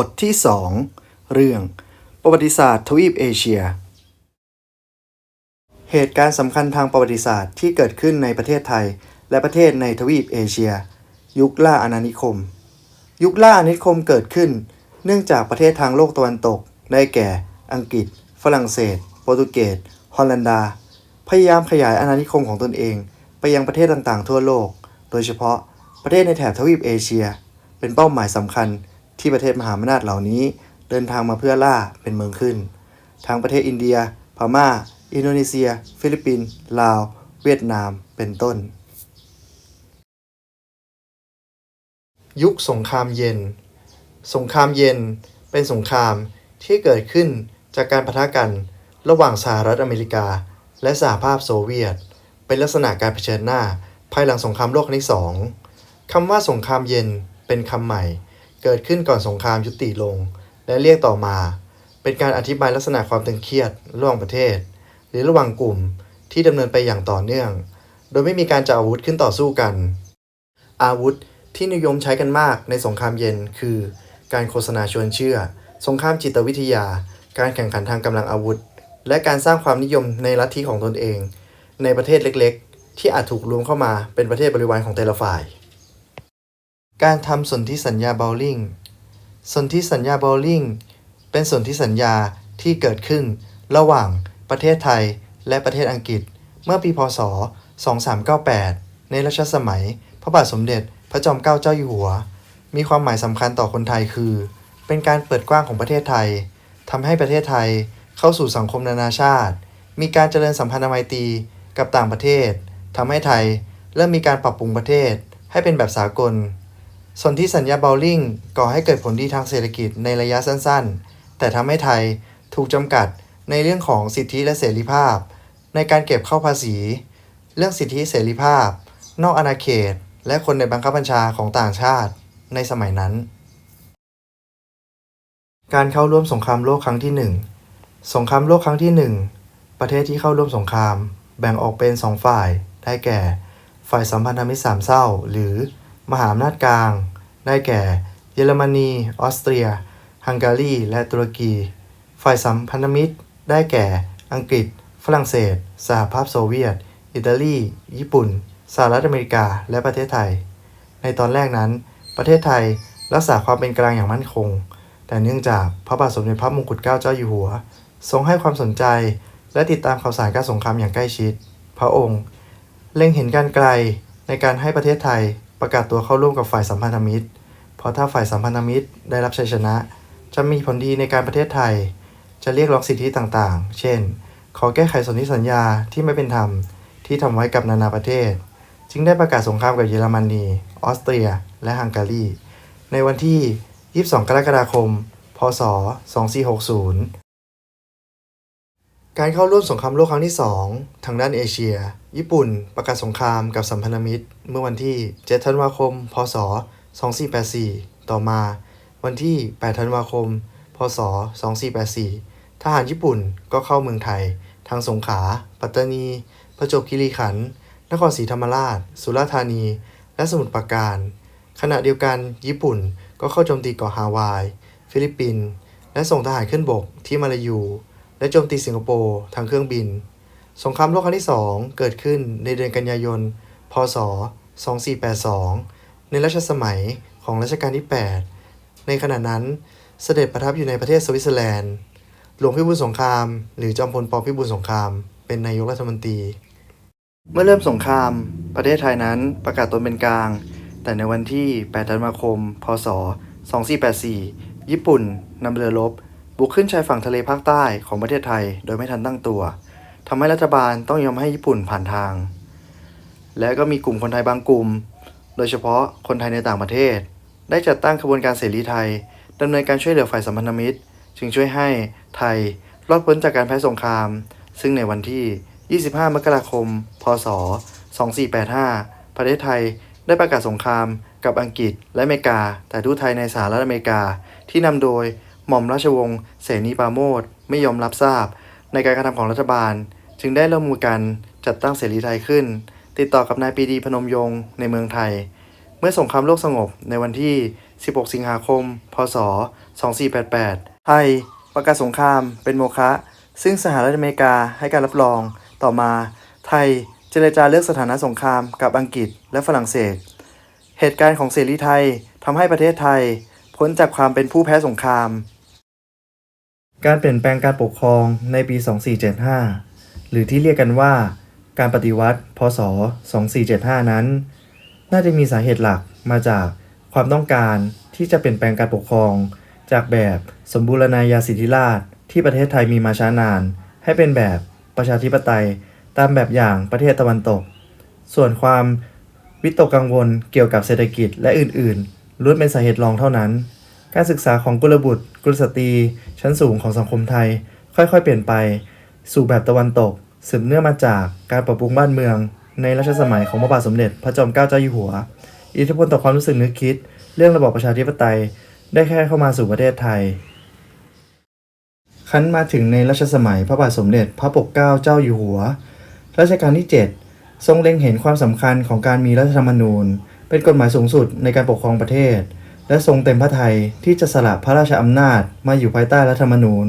บทที่ 2 เรื่อง ประวัติศาสตร์ทวีปเอเชีย เหตุการณ์สำคัญทางประวัติศาสตร์ที่เกิดขึ้นในประเทศไทย และประเทศในทวีปเอเชีย ยุคล่าอาณานิคม ยุคล่าอาณานิคมเกิดขึ้น เนื่องจากประเทศทางโลกตะวันตก ได้แก่ อังกฤษ ฝรั่งเศส โปรตุเกส ฮอลันดา พยายามขยายอาณานิคมของตนเอง ไปยังประเทศต่างๆ ทั่วโลก โดยเฉพาะประเทศในแถบทวีปเอเชีย เป็นเป้าหมายสำคัญ ที่ประเทศมหาอำนาจเหล่านี้ เดินทางมาเพื่อล่าเป็นเมืองขึ้น ทั้งประเทศอินเดีย พม่า อินโดนีเซีย ฟิลิปปินส์ลาว เวียดนามเป็นต้น ยุคสงครามเย็น สงครามเย็นเป็นสงครามที่เกิดขึ้นจากการปะทะกันระหว่างสหรัฐอเมริกา และสหภาพโซเวียต เป็นลักษณะการเผชิญหน้า ภายหลังสงครามโลกครั้งที่สองคำว่าสงครามเย็นเป็นคำใหม่ เกิดขึ้นก่อนสงครามยุติลง และเรียกต่อมา เป็นการอธิบายลักษณะความตึงเครียดระหว่างประเทศ หรือระหว่างกลุ่มที่ดำเนินไปอย่างต่อเนื่อง โดยไม่มีการจะอาวุธขึ้นต่อสู้กัน อาวุธที่นิยมใช้กันมากในสงครามเย็นคือ การโฆษณาชวนเชื่อ สงครามจิตวิทยา การแข่งขันทางกำลังอาวุธ และการสร้างความนิยมในลัทธิของตนเอง ในประเทศเล็กๆ ที่อาจถูกรวมเข้ามาเป็นประเทศบริวารของแต่ละฝ่าย การทำสนธิสัญญาเบลลิงสนธิสัญญาเบลลิงเป็นสนธิสัญญาที่เกิดขึ้น ระหว่างประเทศไทยและประเทศอังกฤษ เมื่อปีพศ 2398 ในรัชสมัย พระบาทสมเด็จพระจอมเกล้าเจ้าอยู่หัว มีความหมายสำคัญต่อคนไทยคือ เป็นการเปิดกว้างของประเทศไทยทำให้ประเทศไทยเข้าสู่สังคมนานาชาติ มีการเจริญสัมพันธไมตรีกับต่างประเทศทำให้ไทยเริ่มมีการปรับปรุงประเทศให้เป็นแบบสากล ส่วนที่สัญญาเบลลิงก่อให้เกิดผลดีทางเศรษฐกิจในระยะสั้นๆ แต่ทำให้ไทยถูกจำกัดในเรื่องของสิทธิและเสรีภาพ ในการเก็บเข้าภาษี เรื่องสิทธิเสรีภาพ นอกอาณาเขต และคนในบังคับบัญชาของต่างชาติในสมัยนั้น การเข้าร่วมสงครามโลกครั้งที่ 1 สงครามโลกครั้งที่ 1 ประเทศที่เข้าร่วมสงคราม แบ่งออกเป็น 2 ฝ่าย ได้แก่ ฝ่ายสัมพันธมิตรสามเศร้า หรือ มหาอำนาจกลาง ได้แก่ เยอรมนี ออสเตรีย ฮังการี และตุรกี ฝ่ายสัมพันธมิตร ได้แก่ อังกฤษ ฝรั่งเศส สหภาพโซเวียต อิตาลี ญี่ปุ่น สหรัฐอเมริกา และประเทศไทย ในตอนแรกนั้น ประเทศไทยรักษาความเป็นกลางอย่างมั่นคง แต่เนื่องจากพระบาทสมเด็จพระมงกุฎเกล้าเจ้าอยู่หัว ทรงให้ความสนใจ และติดตามข่าวสารการสงครามอย่างใกล้ชิด พระองค์ เล็งเห็นการไกลในการให้ประเทศไทย ประกาศตัวเข้าร่วมกับฝ่ายสัมพันธมิตร เพราะถ้าฝ่ายสัมพันธมิตรได้รับชัยชนะ จะมีผลดีในการประเทศไทย จะเรียกร้องสิทธิต่างๆ เช่น ขอแก้ไขสนธิสัญญาที่ไม่เป็นธรรมที่ทำไว้กับนานาประเทศ จึงได้ประกาศสงครามกับเยอรมนีออสเตรีย และฮังการีในวันที่ 22 กรกฎาคม พศ 2460 การเข้าร่วมสงครามโลกครั้งที่ 2 ทางด้านเอเชีย ญี่ปุ่นประกาศสงครามกับสัมพันธมิตร เมื่อวันที่ 7 ธันวาคม พศ 2484 ต่อมา วันที่ 8 ธันวาคม พศ 2484 ทหารญี่ปุ่นก็เข้าเมืองไทย ทางสงขลา ปัตตานี ประจวบคีรีขันธ์ นครศรีธรรมราช สุราษฎร์ธานี และสมุทรปราการ ขณะเดียวกัน ญี่ปุ่นก็เข้าโจมตีเกาะฮาวาย ฟิลิปปินส์ และส่งทหารขึ้นบกที่มาลายู และโจมตีสิงคโปร์ทางเครื่องบิน สงครามโลกครั้งที่ 2 เกิดขึ้นในเดือนกันยายน พศ 2482 ในรัชสมัยของรัชกาลที่ 8 ในขณะนั้นเสด็จประทับอยู่ในประเทศสวิตเซอร์แลนด์ หลวงพิบูลสงคราม หรือจอมพลปพิบูลสงคราม เป็นนายกรัฐมนตรี เมื่อเริ่มสงคราม ประเทศไทยนั้นประกาศตนเป็นกลาง แต่ในวันที่ 8 ธันวาคม พศ 2484 ญี่ปุ่นนำเรือรบ บุกขึ้นชายฝั่งทะเลภาคใต้ของประเทศไทยโดยไม่ทันตั้งตัวทำให้รัฐบาลต้องยอมให้ญี่ปุ่นผ่านทาง และก็มีกลุ่มคนไทยบางกลุ่ม โดยเฉพาะคนไทยในต่างประเทศ ได้จัดตั้งขบวนการเสรีไทยดำเนินการช่วยเหลือฝ่ายสัมพันธมิตร จึงช่วยให้ไทยรอดพ้นจากการแพ้สงคราม ซึ่งในวันที่ 25 มกราคม พศ 2485 ประเทศไทยได้ประกาศสงครามกับอังกฤษและอเมริกา แต่ทูตไทยในสหรัฐอเมริกาที่นำโดย หม่อมราชวงศ์เสนีปราโมทไม่ยอมรับทราบ ในการกระทำของรัฐบาล จึงได้ร่วมมือกันจัดตั้งเสรีไทยขึ้น ติดต่อกับนายปีดีพนมยงค์ในเมืองไทย เมื่อสงครามโลกสงบในวันที่ 16 สิงหาคม พศ 2488 ไทยประกาศสงครามเป็นโมฆะซึ่งสหรัฐอเมริกาให้การรับรอง ต่อมา ไทยเจรจาเลิกสถานะสงครามกับอังกฤษและฝรั่งเศส เหตุการณ์ของเสรีไทยทำให้ประเทศไทยพ้นจากความเป็นผู้แพ้สงคราม การเปลี่ยนแปลงการปกครองในปี 2475 หรือที่เรียกกันว่า การปฏิวัติ พศ 2475 นั้น น่าจะมีสาเหตุหลักมาจากความต้องการที่จะเปลี่ยนแปลงการปกครอง จากแบบสมบูรณาญาสิทธิราชที่ประเทศไทยมีมาช้านาน ให้เป็นแบบประชาธิปไตยตามแบบอย่างประเทศตะวันตก ส่วนความวิตกกังวลเกี่ยวกับเศรษฐกิจและอื่น ๆล้วนเป็นสาเหตุรองเท่านั้น การศึกษาของกุลบุตร กุลสตรี ชั้นสูงของสังคมไทย ค่อยๆ เปลี่ยนไป สู่แบบตะวันตก สืบเนื่องมาจากการปรับปรุงบ้านเมือง ในรัชสมัยของพระบาทสมเด็จ พระจอมเกล้าเจ้าอยู่หัว อิทธิพลต่อความรู้สึกนึกคิด เรื่องระบอบประชาธิปไตย ได้แค่เข้ามาสู่ประเทศไทยคั้นมาถึงในรัชสมัยพระบาทสมเด็จพระปกเกล้าเจ้าอยู่หัว รัชกาลที่ 7 ทรงเล็งเห็นความสำคัญของการมีรัฐธรรมนูญ เป็นกฎหมายสูงสุดในการปกครองประเทศ และทรงเต็มพระทัยที่จะสละพระราชอำนาจมาอยู่ภายใต้รัฐธรรมนูญ